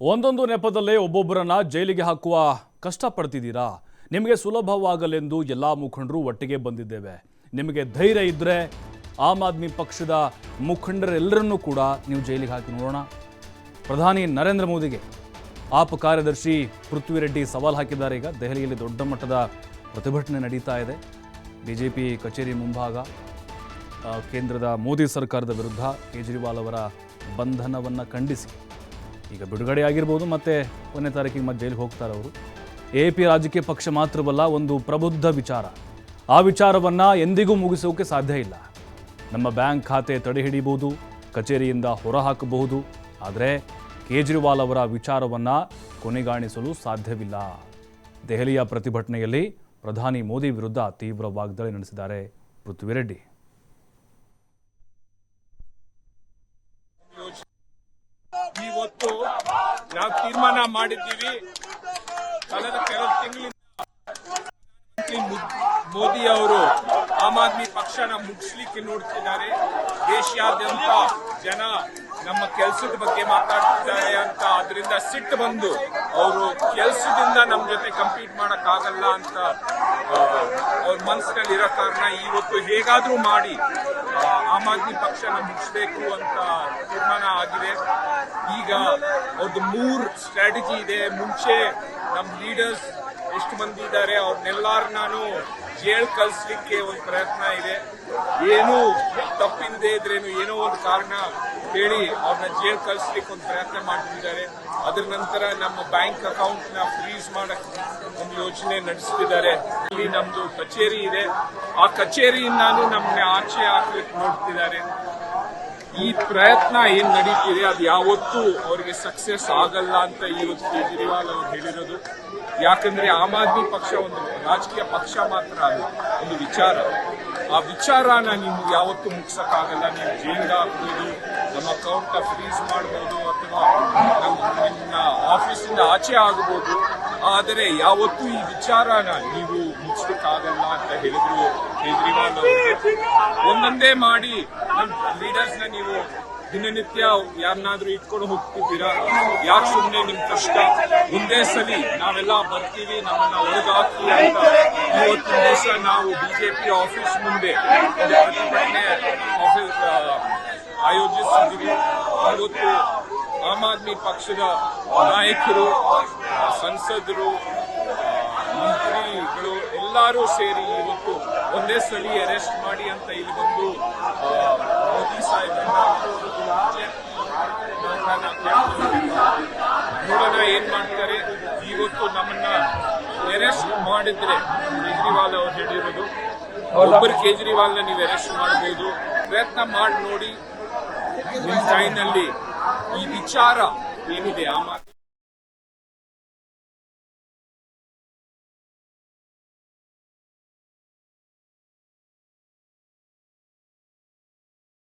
ಒಂದೊಂದು ನೆಪದಲ್ಲೇ ಒಬ್ಬೊಬ್ಬರನ್ನ ಜೈಲಿಗೆ ಹಾಕುವ ಕಷ್ಟ ಪಡ್ತಿದ್ದೀರಾ ನಿಮಗೆ ಸುಲಭವಾಗಲೆಂದು ಎಲ್ಲ ಮುಖಂಡರು ಒಟ್ಟಿಗೆ ಬಂದಿದ್ದೇವೆ. ನಿಮಗೆ ಧೈರ್ಯ ಇದ್ದರೆ ಆಮ್ ಆದ್ಮಿ ಪಕ್ಷದ ಮುಖಂಡರೆಲ್ಲರನ್ನೂ ಕೂಡ ನೀವು ಜೈಲಿಗೆ ಹಾಕಿ ನೋಡೋಣ. ಪ್ರಧಾನಿ ನರೇಂದ್ರ ಮೋದಿಗೆ ಆಪ್ ಕಾರ್ಯದರ್ಶಿ ಪೃಥ್ವಿರೆಡ್ಡಿ ಸವಾಲು ಹಾಕಿದ್ದಾರೆ. ಈಗ ದೆಹಲಿಯಲ್ಲಿ ದೊಡ್ಡ ಮಟ್ಟದ ಪ್ರತಿಭಟನೆ ನಡೀತಾ ಇದೆ. ಬಿಜೆಪಿ ಕಚೇರಿ ಮುಂಭಾಗ ಕೇಂದ್ರದ ಮೋದಿ ಸರ್ಕಾರದ ವಿರುದ್ಧ ಕೇಜ್ರಿವಾಲ್ ಅವರ ಬಂಧನವನ್ನು ಖಂಡಿಸಿ ಈಗ ಬಿಡುಗಡೆ ಆಗಿರ್ಬೋದು, ಮತ್ತೆ ಕೊನೆ ತಾರೀಕಿಗೆ ಮತ್ತೆ ಜೈಲಿಗೆ ಹೋಗ್ತಾರೆ ಅವರು. ಎ ಪಿ ರಾಜಕೀಯ ಪಕ್ಷ ಮಾತ್ರವಲ್ಲ, ಒಂದು ಪ್ರಬುದ್ಧ ವಿಚಾರ. ಆ ವಿಚಾರವನ್ನು ಎಂದಿಗೂ ಮುಗಿಸೋಕೆ ಸಾಧ್ಯ ಇಲ್ಲ. ನಮ್ಮ ಬ್ಯಾಂಕ್ ಖಾತೆ ತಡೆ ಹಿಡಿಬಹುದು ಕಚೇರಿಯಿಂದ ಹೊರಹಾಕಬಹುದು ಆದರೆ ಕೇಜ್ರಿವಾಲ್ ಅವರ ವಿಚಾರವನ್ನು ಕೊನೆಗಾಣಿಸಲು ಸಾಧ್ಯವಿಲ್ಲ. ದೆಹಲಿಯ ಪ್ರತಿಭಟನೆಯಲ್ಲಿ ಪ್ರಧಾನಿ ಮೋದಿ ವಿರುದ್ಧ ತೀವ್ರ ವಾಗ್ದಾಳಿ ನಡೆಸಿದ್ದಾರೆ ಪೃಥ್ವಿರೆಡ್ಡಿ ಇವತ್ತು ನಾವು ತೀರ್ಮಾನ ಮಾಡಿದ್ದೀವಿ. ಕಳೆದ ಕೆಲವು ತಿಂಗಳಿಂದ ಮೋದಿ ಅವರು ಆಮ್ ಆದ್ಮಿ ಪಕ್ಷನ ಮುಗಿಸ್ಲಿಕ್ಕೆ ನೋಡ್ತಿದ್ದಾರೆ. ದೇಶಾದ್ಯಂತ ಜನ ನಮ್ಮ ಕೆಲಸದ ಬಗ್ಗೆ ಮಾತಾಡ್ತಿದ್ದಾರೆ ಅಂತ. ಅದರಿಂದ ಸಿಟ್ಟು ಬಂದು ಅವರು ಕೆಲಸದಿಂದ ನಮ್ಮ ಜೊತೆ ಕಂಪೀಟ್ ಮಾಡಕ್ ಆಗಲ್ಲ ಅಂತ ಅವ್ರ ಮನಸ್ಸಿನಲ್ಲಿ ಇರೋ ಕಾರಣ ಇವತ್ತು ಹೇಗಾದ್ರೂ ಮಾಡಿ ಆಮ್ ಆದ್ಮಿ ಪಕ್ಷನ ಮುಗಿಸ್ಬೇಕು ಅಂತ ತೀರ್ಮಾನ ಆಗಿದೆ. ಈಗ ಅವ್ರದ್ದು ಮೂರ್ ಸ್ಟ್ರಾಟಜಿ ಇದೆ. ಮುಂಚೆ ನಮ್ಮ ಲೀಡರ್ಸ್ ಎಷ್ಟು ಮಂದಿ ಇದ್ದಾರೆ ಅವ್ರನ್ನೆಲ್ಲಾರು ನಾನು ಜೇಳ್ ಕಳಿಸ್ಲಿಕ್ಕೆ ಒಂದು ಪ್ರಯತ್ನ ಇದೆ. ಏನು ತಪ್ಪಿಲ್ಲದೆ ಇದ್ರೇನು ಏನೋ ಒಂದು ಕಾರಣ ಹೇಳಿ ಅವ್ರನ್ನ ಜೇಳ್ ಕಳಿಸ್ಲಿಕ್ಕೆ ಒಂದು ಪ್ರಯತ್ನ ಮಾಡ್ತಿದ್ದಾರೆ. ಅದ್ರ ನಂತರ ನಮ್ಮ ಬ್ಯಾಂಕ್ ಅಕೌಂಟ್ನ ಫ್ರೀಸ್ ಮಾಡಕ್ಕೆ ಒಂದು ಯೋಚನೆ ನಡೆಸ್ತಿದ್ದಾರೆ. ಇಲ್ಲಿ ನಮ್ದು ಕಚೇರಿ ಇದೆ. ಆ ಕಚೇರಿಯಿಂದಾನು ನಮ್ಮನ್ನ ಆಚೆ ಹಾಕ್ಲಿಕ್ಕೆ ನೋಡ್ತಿದ್ದಾರೆ. ಈ ಪ್ರಯತ್ನ ಏನ್ ನಡೀತಿದೆ, ಅದು ಯಾವತ್ತೂ ಅವರಿಗೆ ಸಕ್ಸಸ್ ಆಗಲ್ಲ ಅಂತ ಇವತ್ತು ಕೇಜ್ರಿವಾಲ್ ಅವರು ಹೇಳಿರೋದು. ಯಾಕಂದ್ರೆ ಆಮ್ ಆದ್ಮಿ ಪಕ್ಷ ಒಂದು ರಾಜಕೀಯ ಪಕ್ಷ ಮಾತ್ರ ಅಲ್ಲ, ಒಂದು ವಿಚಾರ. ಆ ವಿಚಾರನ ನೀವು ಯಾವತ್ತೂ ಮುಗಿಸಕ್ಕಾಗಲ್ಲ. ನೀವು ಜೈಲ್ಗೆ ಹಾಕ್ಬೋದು, ನಮ್ಮ ಅಕೌಂಟ್ ಫ್ರೀಸ್ ಮಾಡ್ಬೋದು, ಅಥವಾ ನಮ್ಮ ನಿಮ್ಮ ಆಫೀಸಿಂದ ಆಚೆ ಆಗ್ಬೋದು. ಆದರೆ ಯಾವತ್ತೂ ಈ ವಿಚಾರನ ನೀವು ಮುಗಿಸ್ಲಿಕ್ಕಾಗಲ್ಲ ಅಂತ ಹೇಳಿದ್ರು. ಕೇಜ್ರಿವಾಲ್ ಒಂದೊಂದೇ ಮಾಡಿ ನಮ್ಮ ಲೀಡರ್ಸ್ನ ನೀವು ದಿನನಿತ್ಯ ಯಾರನ್ನಾದ್ರೂ ಇಟ್ಕೊಂಡು ಹೋಗ್ತಿದ್ದೀರಾ? ಯಾಕೆ ಸುಮ್ಮನೆ ನಿಮ್ ಕಷ್ಟ? ಒಂದೇ ಸಲಿ ನಾವೆಲ್ಲ ಬರ್ತೀವಿ, ನಮ್ಮನ್ನ ಒಳಗಾಕಿ ಅಂತ ಇವತ್ತಿನ ದಿವಸ ನಾವು ಬಿಜೆಪಿ ಆಫೀಸ್ ಮುಂದೆ ಪ್ರತಿಭಟನೆ ಆಫೀಸ್ ಆಯೋಜಿಸಿದ್ದೀವಿ. ಇವತ್ತು ಆಮ್ ಆದ್ಮಿ ಪಕ್ಷದ ನಾಯಕರು ಸಂಸದರು ಮಂತ್ರಿಗಳು ಎಲ್ಲರೂ ಸೇರಿ ಇವತ್ತು ಒಂದೇ ಸಲ ಅರೆಸ್ಟ್ ಮಾಡಿ ಅಂತ ಇಲ್ಲಿ ಬಂದು ಮೋದಿ. ನೋಡೋಣ ಏನ್ ಮಾಡ್ತಾರೆ. ಇವತ್ತು ನಮ್ಮನ್ನ ಅರೆಸ್ಟ್ ಮಾಡಿದ್ರೆ ಕೇಜ್ರಿವಾಲ್ ಅವ್ರು ಹೇಳಿರೋದು. ಒಬ್ಬರು ಕೇಜ್ರಿವಾಲ್ನ ನೀವು ಅರೆಸ್ಟ್ ಮಾಡಬಹುದು ಪ್ರಯತ್ನ ಮಾಡಿ ನೋಡಿ ನಿಮ್ಮ ಟೈಮ್ನಲ್ಲಿ ಈ ವಿಚಾರ ಏನಿದೆ ಆ ಆದ್ಮಿ